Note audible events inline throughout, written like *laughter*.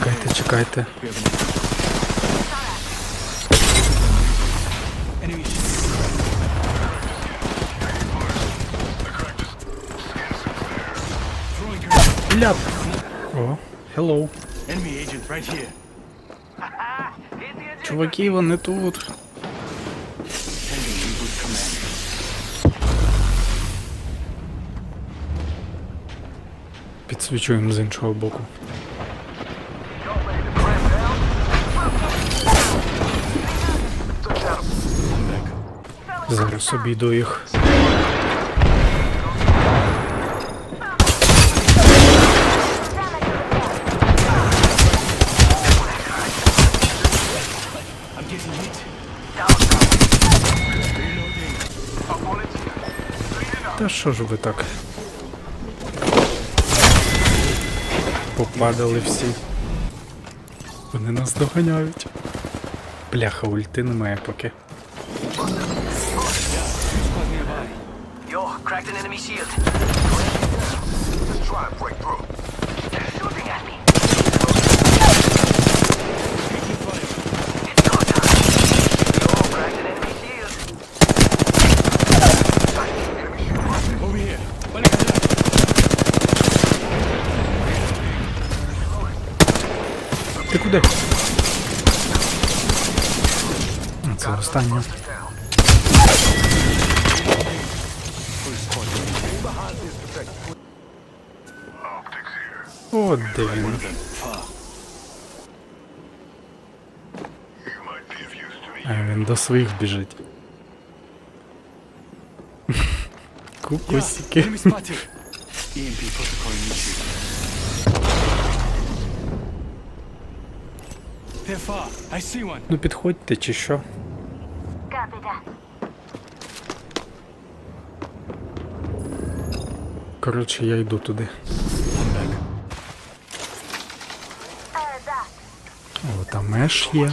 Чекайте, чекайте. Ляп! О, hello. Чуваки, вони тут. Підсвічуємо з іншого боку. Зараз обійду їх. Та що ж ви так? Попадали всі. Вони нас доганяють. Бляха, ульти немає поки. Куди? Це останнє. От де він. А він до своїх біжить. *laughs* Кукусики. Ну підходьте чи що? Коротше, я йду туди. О, там меш є.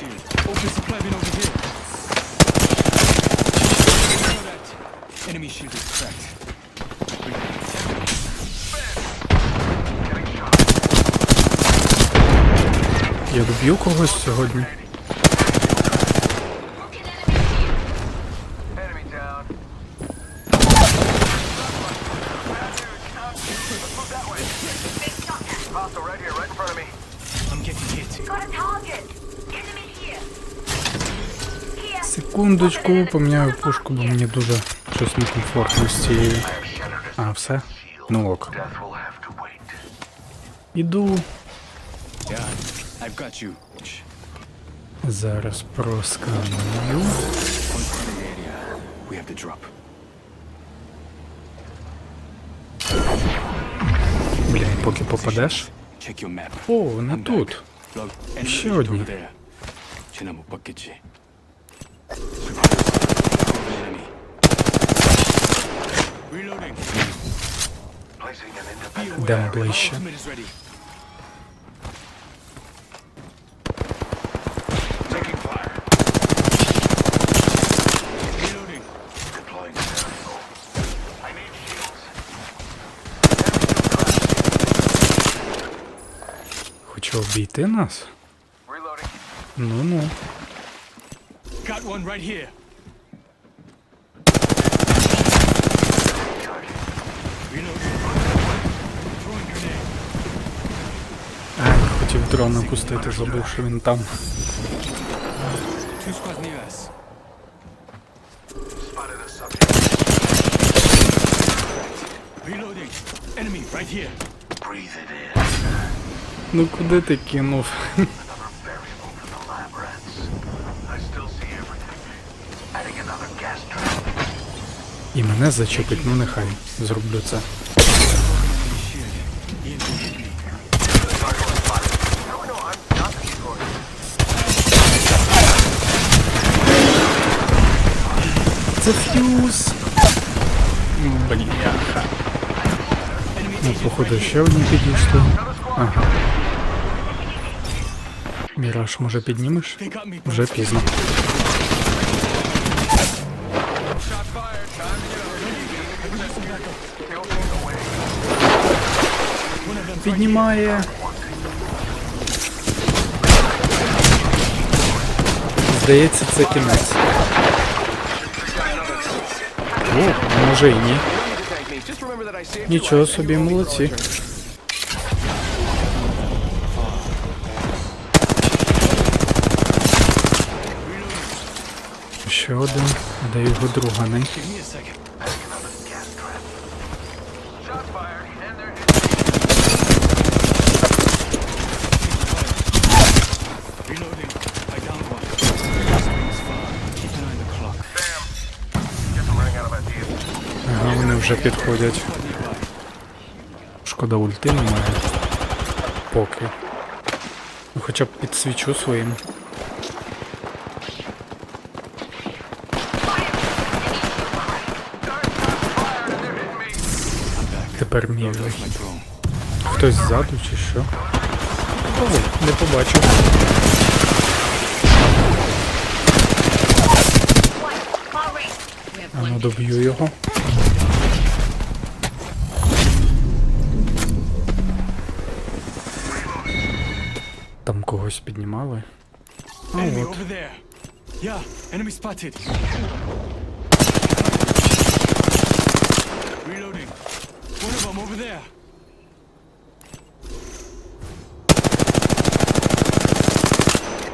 Shield. Open supply bin over here. That. Enemy shield is cracked. Я доб'ю когось сьогодні. Секундочку, поміняю пушку, бо мені дуже щось некомфортно з цією. А, все? Ну ок. Іду. Зараз просканую. Блін, поки попадеш. О, вони I'm тут. Ще одні. Need shields. Хоче обійти нас? Ну-ну. Got one right here. Хотів дрона пустити, забув, що він там. Ну куди ти кинув? І мене зачепить, ну нехай. Зроблю це. Це фьюз. Бляха. Ну, походу, ще одні підійшли. Ага. Міраж, може піднімеш? They got me. Вже пізно. Піднімає. Здається, це кінець. О, може і ні. Нічого собі, молодці. Ще один, де його друга вже підходять. Шкода ульти немає. Поки. Ну хоча б підсвічу своїм. Тепер мій. Хтось ззаду чи що? О, не побачив. А ну доб'ю його. Когось піднімали. А от. Yeah, enemy spotted. Reloading. One of them over there.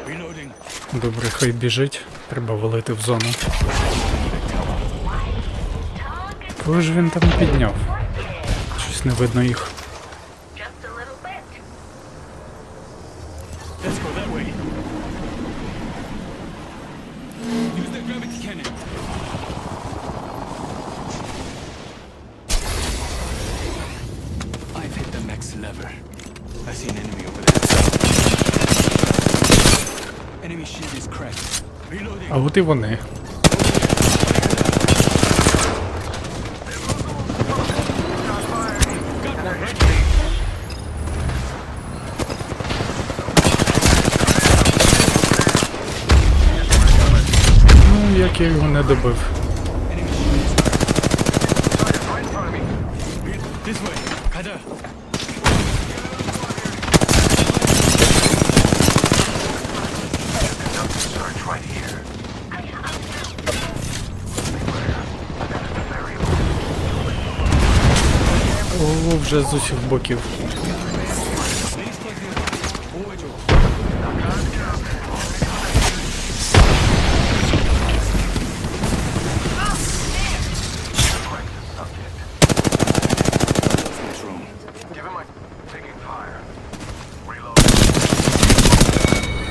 Reloading. Добре, хай біжить. Треба валити в зону. Кого ж він там підняв? Щось не видно їх. just a little bit. Let's go that way. Use the gravity cannon. I've hit the max lever. I see an enemy over there. Enemy shield is cracked. Reloading. А от і вони. Ну, як я його не добив. Enemy shield is cracked. вже з усіх боків.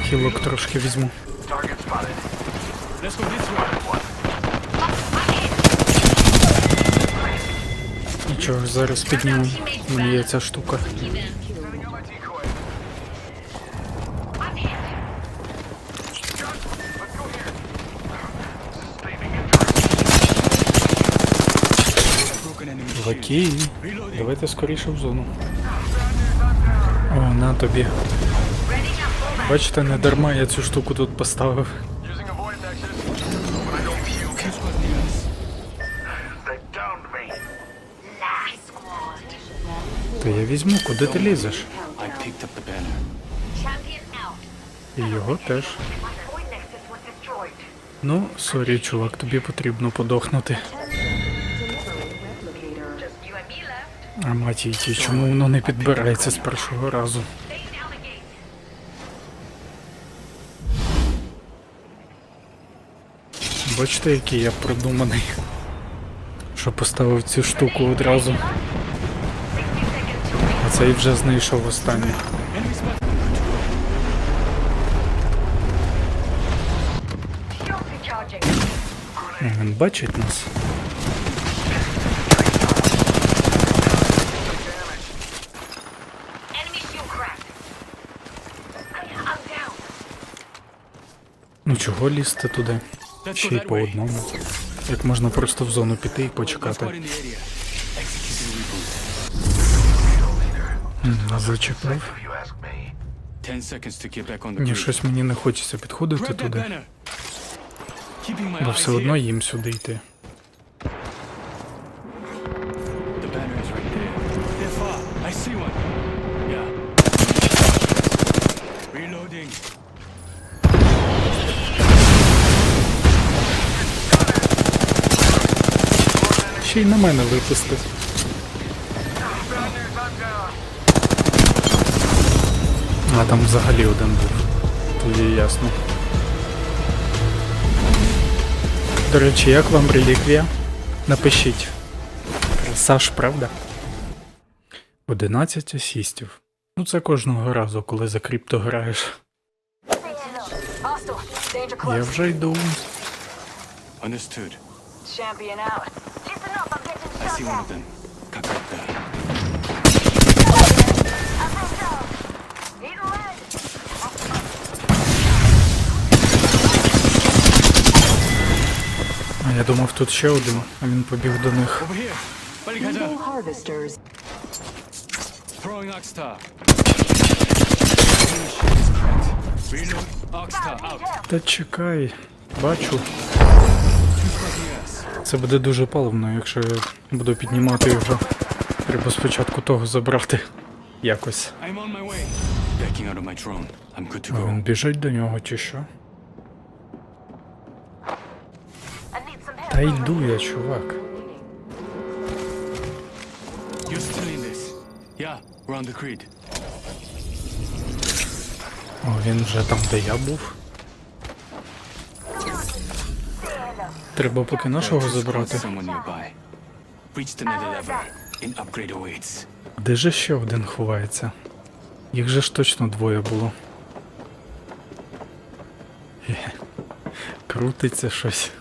Хілок трошки візьму. Нічого, зараз підніму. У мене є ця штука. Окей. Давайте скоріше в зону. О, на тобі. Бачите, не дарма я цю штуку тут поставив. То я візьму, куди ти лізеш? І його теж. Ну, сорі, чувак, тобі потрібно подохнути. А матій ті, чому воно не підбирається з першого разу? Бачите, який я продуманий. що поставив цю штуку одразу. Цей вже знайшов останній. Він бачить нас. Ну чого лізти туди? Ще й по одному. Як можна просто в зону піти і почекати. On the Ні, щось мені не хочеться підходити туди, бо все одно їм сюди йти. Ще й на мене випустив. А там взагалі один був. То є ясно. До речі, як вам реліквія? Напишіть. Красаж, правда? 11 асістів. Ну це кожного разу, коли за крипто граєш. Я вже йду. Understood. Champion out. Listen up, I'm getting I shot see one at. Я думав, тут ще один, а він побіг до них. Та чекай, бачу. Це буде дуже паливно, якщо я буду піднімати його. Треба спочатку того забрати. Якось. А він біжить до нього чи що? Та йду я, чувак. You're still in this. Yeah, we're on the grid. О, він вже там, де я був. Треба поки нашого забрати. Де же ще один ховається? Їх же ж точно двоє було. Крутиться щось.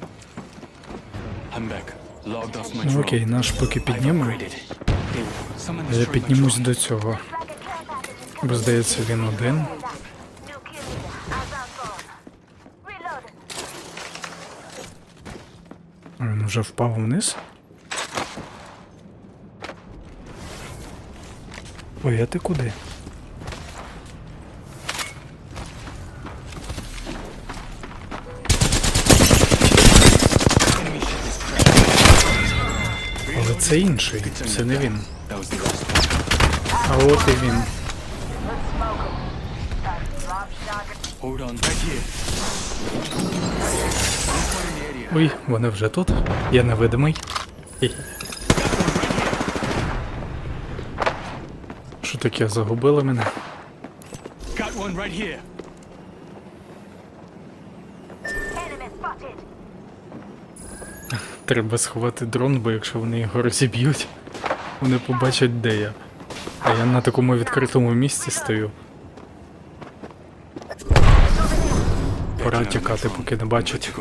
Ну окей, наш поки someone Я піднімусь до цього. Бо здається, він один. Він вже впав вниз. Ой, а ти куди? Це інший, це не він. А от і він. Ой, вони вже тут. Я невидимий. Що таке, загубили мене? Got one right here. Enemy spotted. Треба сховати дрон, бо якщо вони його розіб'ють, вони побачать, де я. А я на такому відкритому місці стою. Пора тікати, поки не бачать.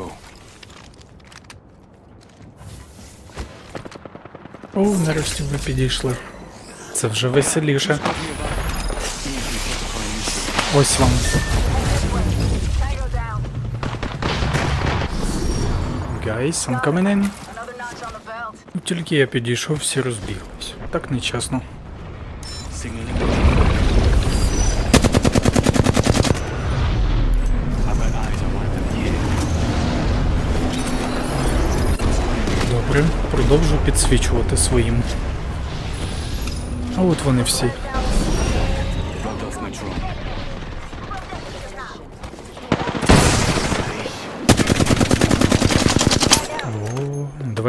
О, нарешті ви підійшли. Це вже веселіше. Ось вам. The belt. Ну, Тільки я підійшов, всі розбіглись. Так нечесно. Добре, продовжу підсвічувати своїм. А от вони всі.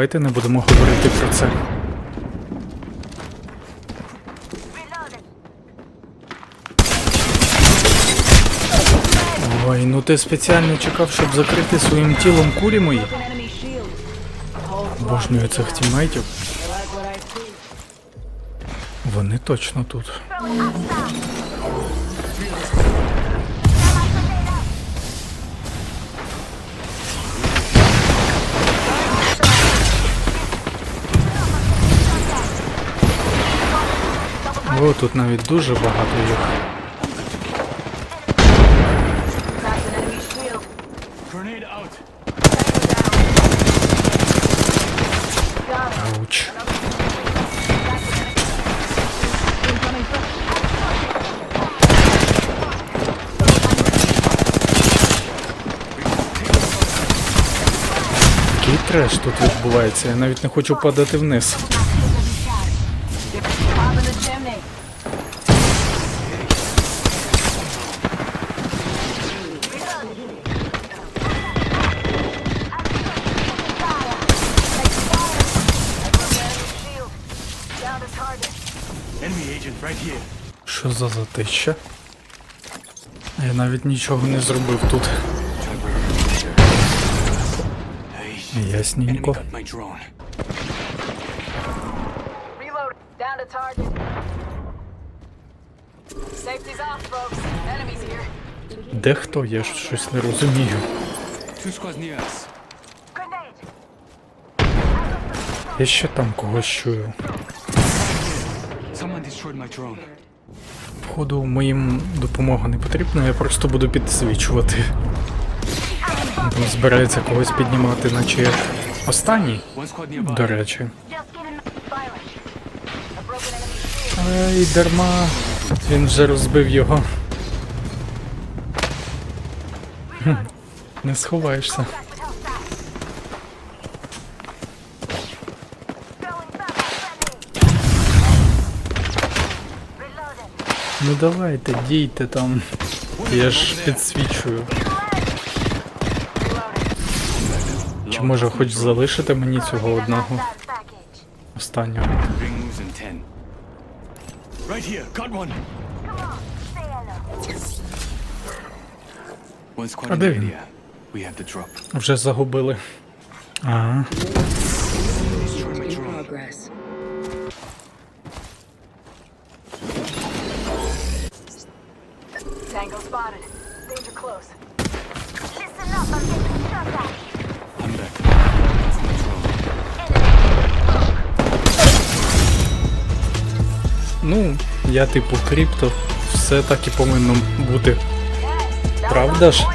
Давайте не будемо говорити про це. Ой, ну ти спеціально чекав, щоб закрити своїм тілом кулі мої. Обожнюю цих тімейтів. Вони точно тут. О, тут навіть дуже багато їх. Ауч. Який треш тут відбувається, я навіть не хочу падати вниз. Що за затища? Я навіть нічого не зробив тут. Ясненько. Де хто? Я ж щось не розумію. Я ще там когось чую. Походу, моїм допомога не потрібна, я просто буду підсвічувати. Там збирається когось піднімати, наче як останній, до речі. Ай, дарма. Він вже розбив його. Хм, Не сховаєшся. Ну давайте, дійте там. Я ж підсвічую. Чи може хоч залишити мені цього одного останнього? Ring moves in 10. Right here. Got one. А де він? Вже загубили. Ага. Я типу крипто, все так і повинно бути. Правда ж?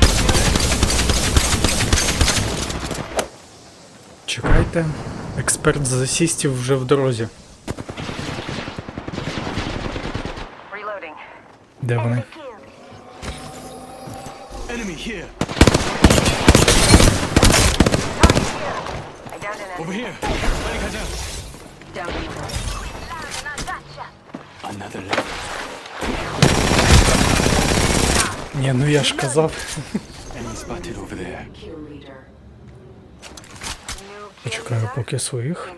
Чекайте, експерт з асістів вже в дорозі. Де вони? Over here. Down Не, ну я ж казав. Почекаю поки своїх.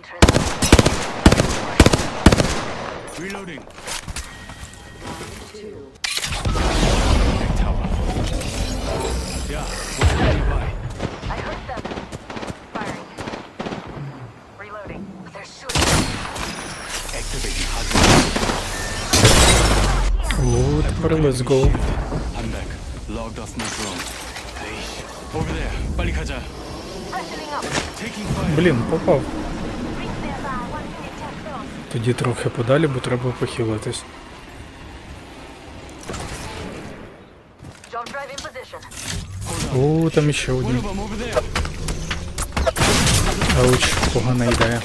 Lord, let's go. Красный зон. Over there. Полихача. Блін, попав. Тоді трохи подалі, бо треба похилитись. О, там ще один. Ауч, погана ідея.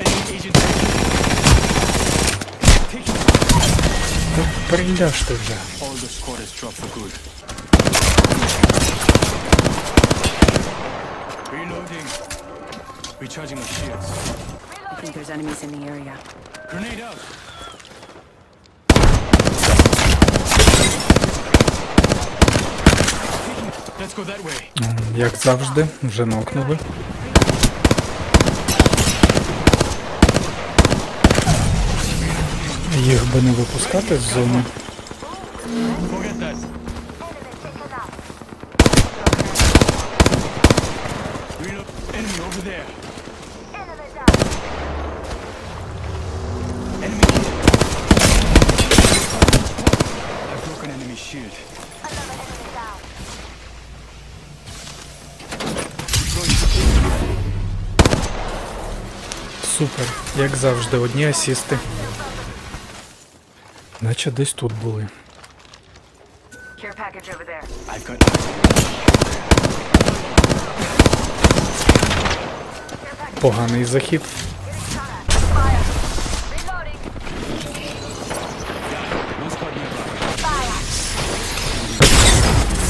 Enemy agent. Taking Та перейдеш ти вже. Recharging my shields. I think there's enemies in the area. Grenade out. Let's go that way. Як завжди, вже нокнули. Їх би не випускати з зони. Як завжди, одні асісти. Наче десь тут були. Поганий захід.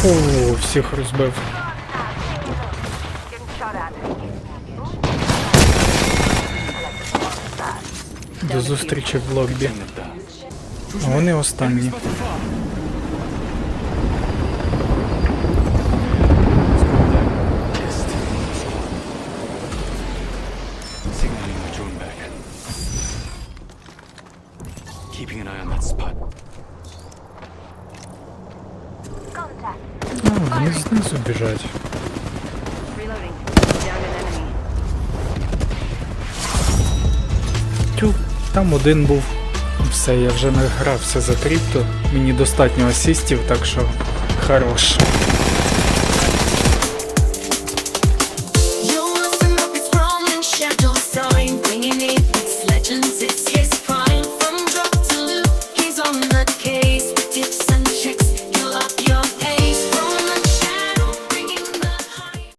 Фу, всіх розбив. До зустрічі в лоббі. Да. А вони останні. Spotted far. East. Signaling my drone back. Keeping an eye on that spot. Contact. А, вони знизу біжать. Там один був. Все, я вже награвся за крипто. Мені достатньо асістів, так що хорош.